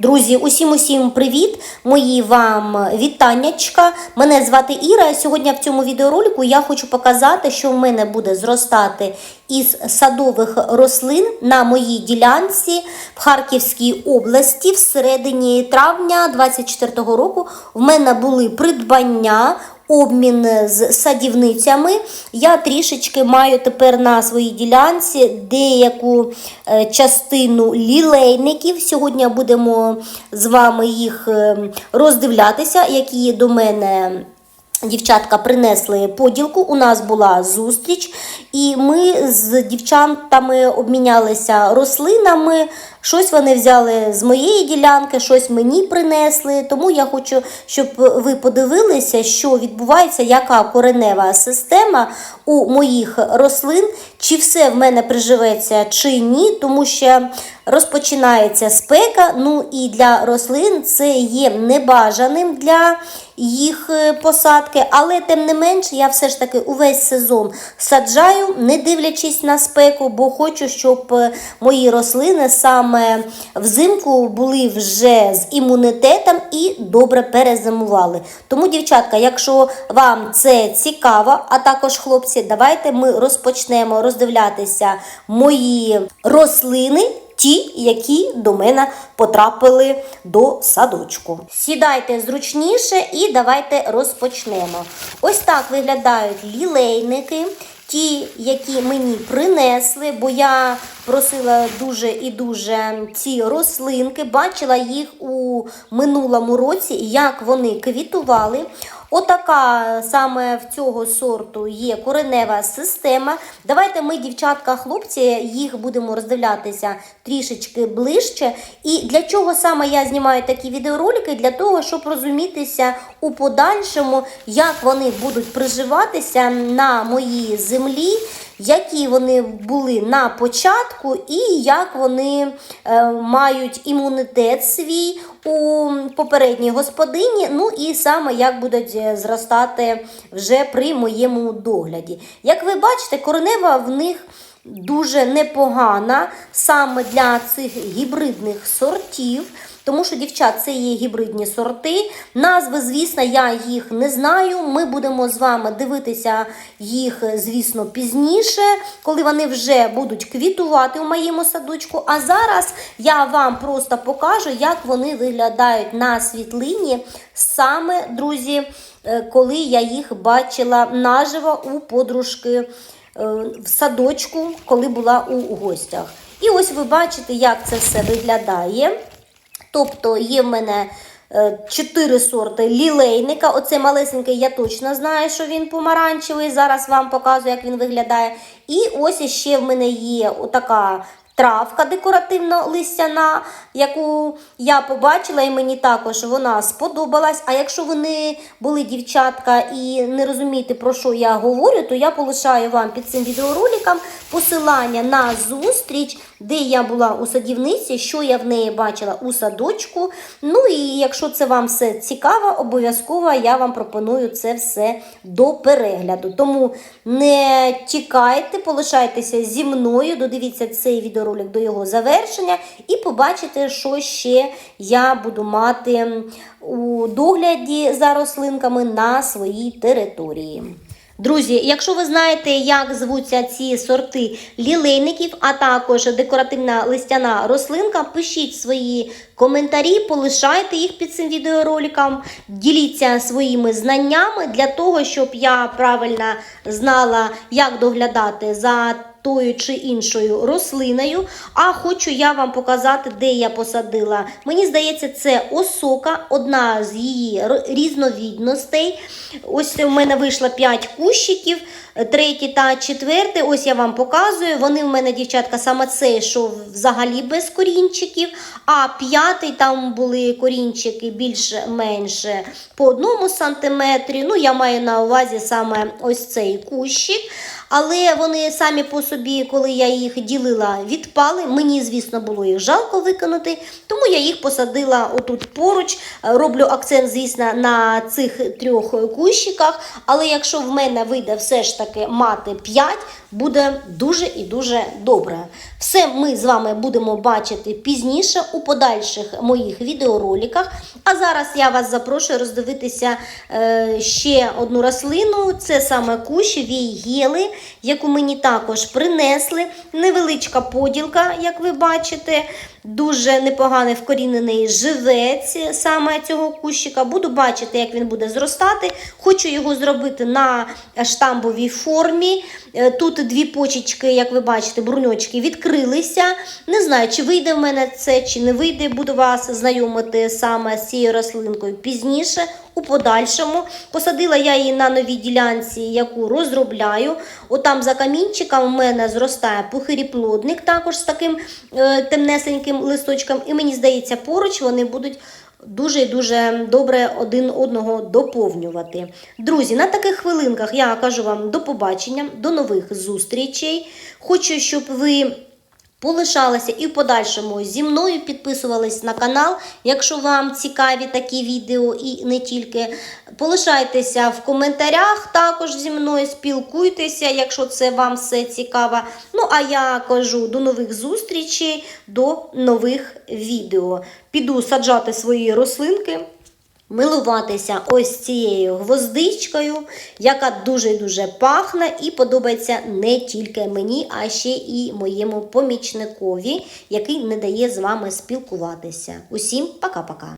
Друзі, усім усім привіт! Мої вам вітаннячка. Мене звати Іра. Сьогодні в цьому відеоролику я хочу показати, що в мене буде зростати із садових рослин на моїй ділянці в Харківській області. В середині травня 2024 року в мене були придбання. Обмін з садівницями. Я трішечки маю тепер на своїй ділянці деяку е, частину лілейників. Сьогодні будемо з вами їх е, роздивлятися, які до мене. Дівчатка принесли поділку, у нас була зустріч, і ми з дівчатами обмінялися рослинами. Щось вони взяли з моєї ділянки, щось мені принесли. Тому я хочу, щоб ви подивилися, що відбувається, яка коренева система у моїх рослин, чи все в мене приживеться, чи ні, тому що розпочинається спека. Ну і для рослин це є небажаним для їх е, посадки, але тим не менш, я все ж таки увесь сезон саджаю, не дивлячись на спеку, бо хочу, щоб е, мої рослини саме взимку були вже з імунітетом і добре перезимували. Тому, дівчатка, якщо вам це цікаво, а також хлопці, давайте ми розпочнемо роздивлятися мої рослини. Ті, які до мене потрапили до садочку. Сідайте зручніше і давайте розпочнемо. Ось так виглядають лілейники, ті, які мені принесли, бо я просила дуже і дуже ці рослинки. Бачила їх у минулому році, як вони квітували. Отака саме в цього сорту є коренева система. Давайте ми, дівчатка, хлопці, їх будемо роздивлятися трішечки ближче. І для чого саме я знімаю такі відеоролики? Для того, щоб розумітися у подальшому, як вони будуть приживатися на моїй землі. Які вони були на початку, і як вони е, мають імунітет свій у попередній господині, ну і саме як будуть е, зростати вже при моєму догляді. Як ви бачите, коренева в них дуже непогана саме для цих гібридних сортів. Тому що, дівчат, це є гібридні сорти. Назви, звісно, я їх не знаю. Ми будемо з вами дивитися їх, звісно, пізніше, коли вони вже будуть квітувати у моєму садочку. А зараз я вам просто покажу, як вони виглядають на світлині, саме, друзі, е, коли я їх бачила наживо у подружки е, в садочку, коли була у гостях. І ось ви бачите, як це все виглядає. Тобто є в мене е, чотири сорти лілейника. Оце малесенький, я точно знаю, що він помаранчевий. Зараз вам показую, як він виглядає. І ось ще в мене є отака. Травка декоративно листяна, яку я побачила, і мені також вона сподобалась. А якщо ви не були дівчатка і не розумієте, про що я говорю, то я полишаю вам під цим відеороликом посилання на зустріч, де я була у садівниці, що я в неї бачила у садочку. Ну і якщо це вам все цікаво, обов'язково я вам пропоную це все до перегляду. Тому не тікайте, полишайтеся зі мною, додивіться цей відеоролик до його завершення, і побачите, що ще я буду мати у догляді за рослинками на своїй території. Друзі, якщо ви знаєте, як звуться ці сорти лілейників, а також декоративна листяна рослинка, пишіть свої коментарі, полишайте їх під цим відеороликом, діліться своїми знаннями для того, щоб я правильно знала, як доглядати за тою чи іншою рослиною. А хочу я вам показати, де я посадила. Мені здається, це осока, одна з її різновідностей. Ось у мене вийшло 5 кущиків, третій та четвертий. Ось я вам показую. Вони в мене, дівчатка, саме цей, що взагалі без корінчиків. А п'ятий там були корінчики більш-менше по одному сантиметрі. Ну, я маю на увазі саме ось цей кущик. Але вони самі по собі, коли я їх ділила, відпали. Мені, звісно, було їх жалко викинути, тому я їх посадила отут поруч. Роблю акцент, звісно, на цих трьох кущиках. Але якщо в мене вийде все ж таки мати 5, буде дуже і дуже добре. Все ми з вами будемо бачити пізніше у подальших моїх відеороликах. А зараз я вас запрошую роздивитися е, ще одну рослину. Це саме кущ війгєли, яку мені також принесли. Невеличка поділка, як ви бачите. Дуже непоганий вкорінений живець саме цього кущика. Буду бачити, як він буде зростати. Хочу його зробити на штамбовій формі. Е, Тут дві почечки, як ви бачите, бруньочки відкрилися. Не знаю, чи вийде в мене це, чи не вийде. Буду вас знайомити саме з цією рослинкою пізніше. У подальшому посадила я її на новій ділянці, яку розробляю. Отам за камінчиком у мене зростає пухиріплодник, також з таким е, темнесеньким листочком. І мені здається, поруч вони будуть дуже і дуже добре один одного доповнювати. Друзі, на таких хвилинках я кажу вам до побачення, до нових зустрічей. Хочу, щоб ви. Полишалися і в подальшому зі мною підписувались на канал, якщо вам цікаві такі відео і не тільки. Полишайтеся в коментарях також зі мною, спілкуйтеся, якщо це вам все цікаво. Ну, а я кажу до нових зустрічей, до нових відео. Піду саджати свої рослинки милуватися ось цією гвоздичкою, яка дуже-дуже пахне і подобається не тільки мені, а ще і моєму помічникові, який не дає з вами спілкуватися. Усім пока-пока!